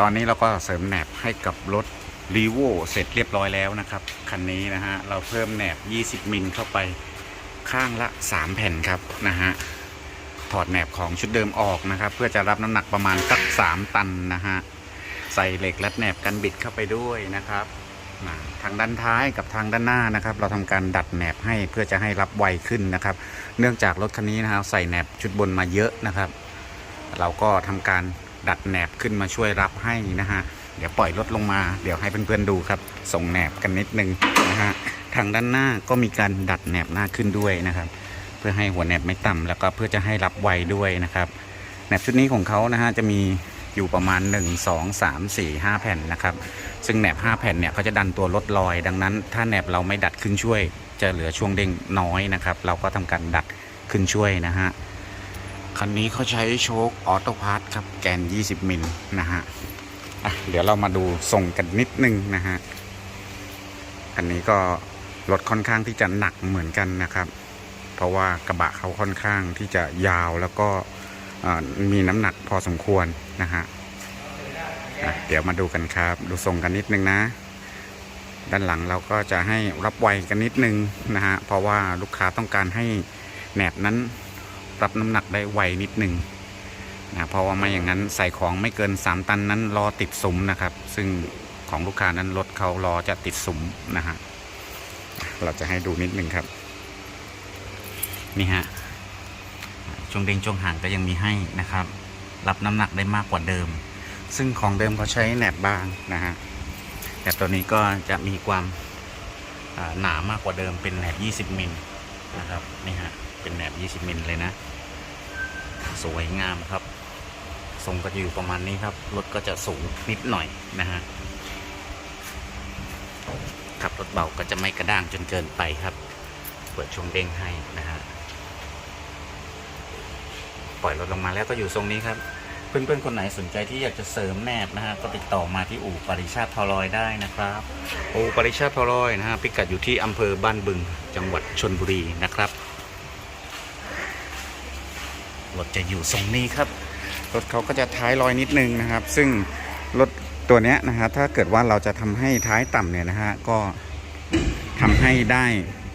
ตอนนี้เราก็เสริมแหนบให้กับรถรีโวเสร็จเรียบร้อยแล้วนะครับ คันนี้นะฮะ เราเพิ่มแหนบ 20 มิลเข้าไปข้างละ 3 แผ่นครับนะฮะ ถอดแหนบของชุดเดิมออกนะครับ เพื่อจะรับน้ำหนักประมาณสัก 3 ตันนะฮะ ใส่เหล็กรัดแหนบกันบิดเข้าไปด้วยนะครับทางด้านท้ายกับทางด้านหน้านะครับ เราทำการดัดแหนบให้เพื่อจะให้รับไวขึ้นนะครับ เนื่องจากรถคันนี้นะครับใส่แหนบชุดบนมาเยอะนะครับ เราก็ทำการ ดัดแหนบขึ้นมาช่วยรับให้นะฮะ เดี๋ยวปล่อยรถลงมา เดี๋ยวให้เพื่อนๆดูครับ ส่งแหนบกันนิดนึงนะฮะ ทางด้านหน้าก็มีการดัดแหนบหน้าขึ้นด้วยนะครับ เพื่อให้หัวแหนบไม่ต่ำแล้วก็เพื่อจะให้รับไวด้วยนะครับ แหนบชุดนี้ของเขานะฮะจะมีอยู่ประมาณ 1 2 3 4 5 แผ่นนะครับ ซึ่งแหนบ 5 แผ่นเนี่ยเขาจะดันตัวลดลอย ดังนั้น ถ้าแหนบเราไม่ดัดขึ้นช่วย จะเหลือช่วงเด้งน้อยนะครับ เราก็ทำการดัดขึ้นช่วยนะฮะ คันนี้เขาใช้โชคออโต้พาร์ทครับ แกน 20 มิลนะฮะอะเดี๋ยวเรามาดูส่งกันนิดนึงนะฮะคันนี้ก็รถค่อนข้างที่จะหนักเหมือนกันนะครับ เพราะว่ากระบะเขาค่อนข้างที่จะยาวแล้วก็มีน้ำหนักพอสมควรนะฮะอะเดี๋ยวมาดูกันครับ ดูส่งกันนิดนึงนะ ด้านหลังเราก็จะให้รับไวกันนิดนึงนะฮะเพราะว่าลูกค้าต้องการให้แหนบนั้น รับน้ำหนักได้ไวนิดนึงนะเพราะว่าไม่อย่างนั้นใส่ของไม่เกิน 3 ตันนั้นรอติดสุมนะครับ ซึ่งของลูกค้านั้นรถเขารอจะติดสุมนะฮะเราจะให้ดูนิดนึงครับ นี่ฮะช่วงเด้งช่วงห่างก็ยังมีให้นะครับ รับน้ำหนักได้มากกว่าเดิม ซึ่งของเดิมเขาใช้แหนบบางนะฮะแต่ตัวนี้ก็จะมีความหนามากกว่าเดิมเป็นแหนบ 20 มิลนะครับนี่ฮะ เป็นแหนบ 20 มิลเลยนะ สวยงามครับ ทรงก็จะอยู่ประมาณนี้ครับ รถก็จะสูงนิดหน่อยนะฮะ ขับรถเบาก็จะไม่กระด้างจนเกินไปครับ เปิดช่วงเด้งให้นะฮะ ปล่อยรถลงมาแล้วก็อยู่ทรงนี้ครับ เพื่อนๆ คนไหนสนใจที่อยากจะเสริมแหนบนะฮะ ก็ติดต่อมาที่อู่ปริชาติทอลอยได้นะครับอู่ปริชาติทอลอยนะฮะพิกัดอยู่ที่อำเภอบ้านบึงจังหวัดชนบุรีนะครับ รถจะอยู่ทรงนี้ครับ รถเขาก็จะท้ายลอยนิดนึงนะครับ ซึ่งรถตัวนี้นะฮะถ้าเกิดว่าเราจะทำให้ท้ายต่ำเนี่ยนะฮะก็ทำให้ได้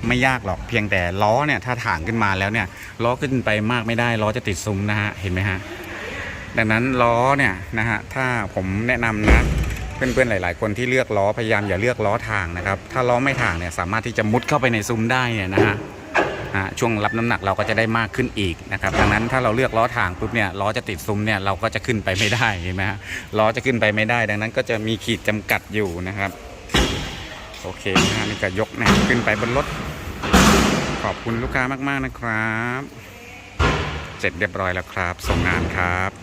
ไม่ยากหรอกเพียงแต่ล้อเนี่ยถ้าถางขึ้นมาแล้วเนี่ยล้อขึ้นไปมากไม่ได้ล้อจะติดซุ้มนะฮะเห็นไหมฮะดังนั้นล้อเนี่ยนะฮะถ้าผมแนะนำนะเพื่อนๆหลาย ๆ คนที่เลือกล้อพยายามอย่าเลือกล้อทางนะครับ ถ้าล้อไม่ทางเนี่ยสามารถที่จะมุดเข้าไปในซุ้มได้เนี่ยนะฮะ ช่วงรับน้ำหนักเราก็จะได้มากขึ้นอีกนะครับดังนั้นถ้าเราเลือกล้อทางปุ๊บเนี่ยล้อจะติดซุ้มเนี่ยเราก็จะขึ้นไปไม่ได้เห็นไหมฮะล้อจะขึ้นไปไม่ได้ ดังนั้นก็จะมีขีดจำกัดอยู่นะครับ โอเคนะฮะนี่ก็ยกแหนบขึ้นไปบนรถ ขอบคุณลูกค้ามากๆนะครับ เสร็จเรียบร้อยแล้วครับ ส่งงานครับ